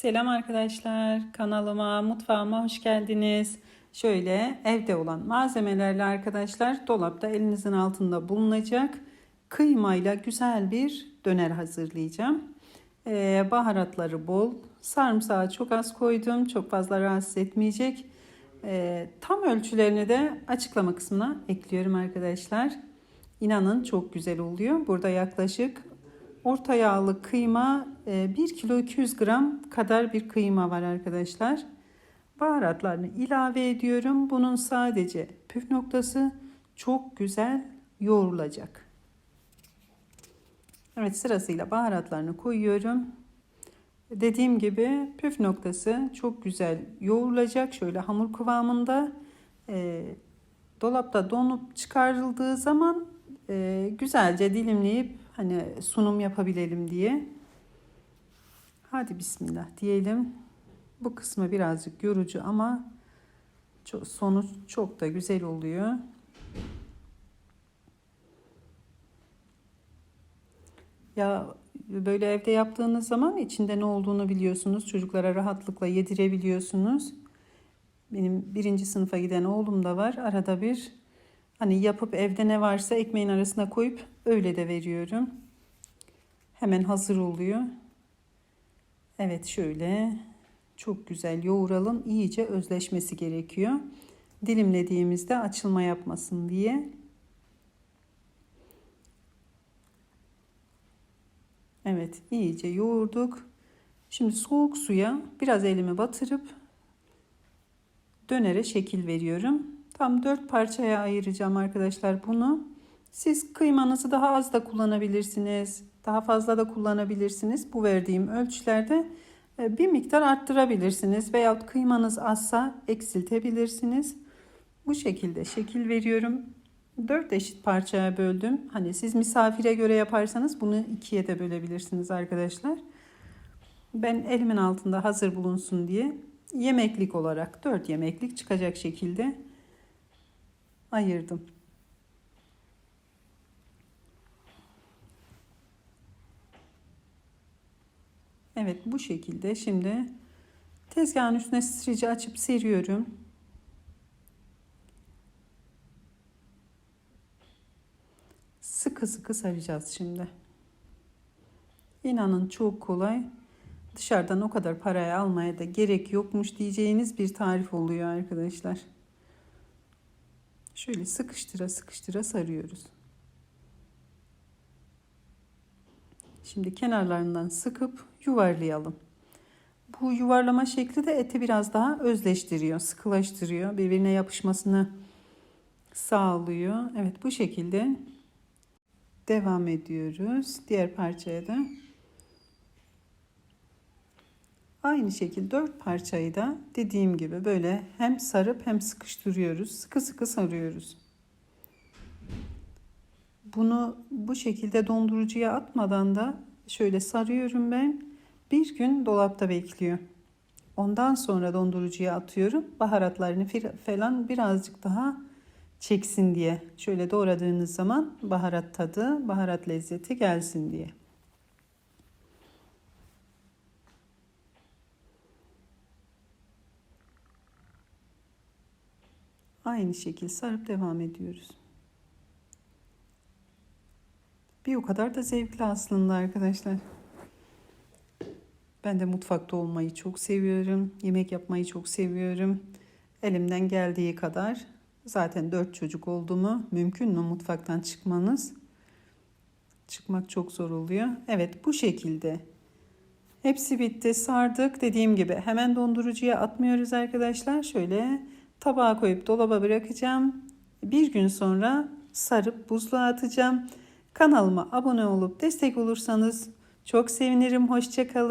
Selam arkadaşlar. Kanalıma, mutfağıma hoş geldiniz. Şöyle evde olan malzemelerle arkadaşlar dolapta elinizin altında bulunacak kıymayla güzel bir döner hazırlayacağım. Ee, baharatları bol. Sarımsağı çok az koydum. Çok fazla rahatsız etmeyecek. Ee, tam ölçülerini de açıklama kısmına ekliyorum arkadaşlar. İnanın çok güzel oluyor. Burada yaklaşık orta yağlı kıyma 1 kilo 200 gram kadar bir kıyma var arkadaşlar. Baharatlarını ilave ediyorum. Bunun sadece püf noktası çok güzel yoğrulacak. Evet sırasıyla baharatlarını koyuyorum. Dediğim gibi püf noktası çok güzel yoğrulacak. Şöyle hamur kıvamında e, dolapta donup çıkarıldığı zaman e, güzelce dilimleyip hani sunum yapabilelim diye. Hadi bismillah diyelim. Bu kısmı birazcık yorucu ama çok, sonuç çok da güzel oluyor. Ya böyle evde yaptığınız zaman içinde ne olduğunu biliyorsunuz. Çocuklara rahatlıkla yedirebiliyorsunuz. Benim birinci sınıfa giden oğlum da var. Arada bir hani yapıp evde ne varsa ekmeğin arasına koyup öyle de veriyorum. Hemen hazır oluyor. Evet şöyle çok güzel yoğuralım. İyice özleşmesi gerekiyor. Dilimlediğimizde açılma yapmasın diye. Evet iyice yoğurduk. Şimdi soğuk suya biraz elimi batırıp dönere şekil veriyorum. Tam 4 parçaya ayıracağım arkadaşlar bunu. Siz kıymanızı daha az da kullanabilirsiniz. Daha fazla da kullanabilirsiniz. Bu verdiğim ölçülerde e, bir miktar arttırabilirsiniz. Veyahut kıymanız azsa eksiltebilirsiniz. Bu şekilde şekil veriyorum. 4 eşit parçaya böldüm. Hani siz misafire göre yaparsanız bunu ikiye de bölebilirsiniz arkadaşlar. Ben elimin altında hazır bulunsun diye yemeklik olarak 4 yemeklik çıkacak şekilde ayırdım. Evet bu şekilde şimdi tezgahın üstüne streçi açıp seriyorum. Sıkı sıkı saracağız şimdi. İnanın çok kolay. Dışarıdan o kadar paraya almaya da gerek yokmuş diyeceğiniz bir tarif oluyor arkadaşlar. Şöyle sıkıştıra sıkıştıra sarıyoruz. Şimdi kenarlarından sıkıp yuvarlayalım. Bu yuvarlama şekli de eti biraz daha özleştiriyor, sıkılaştırıyor. Birbirine yapışmasını sağlıyor. Evet bu şekilde devam ediyoruz. Diğer parçaya da aynı şekilde dört parçayı da dediğim gibi böyle hem sarıp hem sıkıştırıyoruz. Sıkı sıkı sarıyoruz. Bunu bu şekilde dondurucuya atmadan da şöyle sarıyorum ben. Bir gün dolapta bekliyor. Ondan sonra dondurucuya atıyorum. Baharatlarını falan birazcık daha çeksin diye. Şöyle doğradığınız zaman baharat tadı, baharat lezzeti gelsin diye. Aynı şekil sarıp devam ediyoruz. Bir o kadar da zevkli aslında arkadaşlar. Ben de mutfakta olmayı çok seviyorum. Yemek yapmayı çok seviyorum. Elimden geldiği kadar. Zaten dört çocuk oldu mu mümkün mü mutfaktan çıkmanız? Çıkmak çok zor oluyor. Evet bu şekilde. Hepsi bitti. Sardık. Dediğim gibi hemen dondurucuya atmıyoruz arkadaşlar. Şöyle tabağa koyup dolaba bırakacağım. Bir gün sonra sarıp buzluğa atacağım. Kanalıma abone olup destek olursanız çok sevinirim. Hoşçakalın.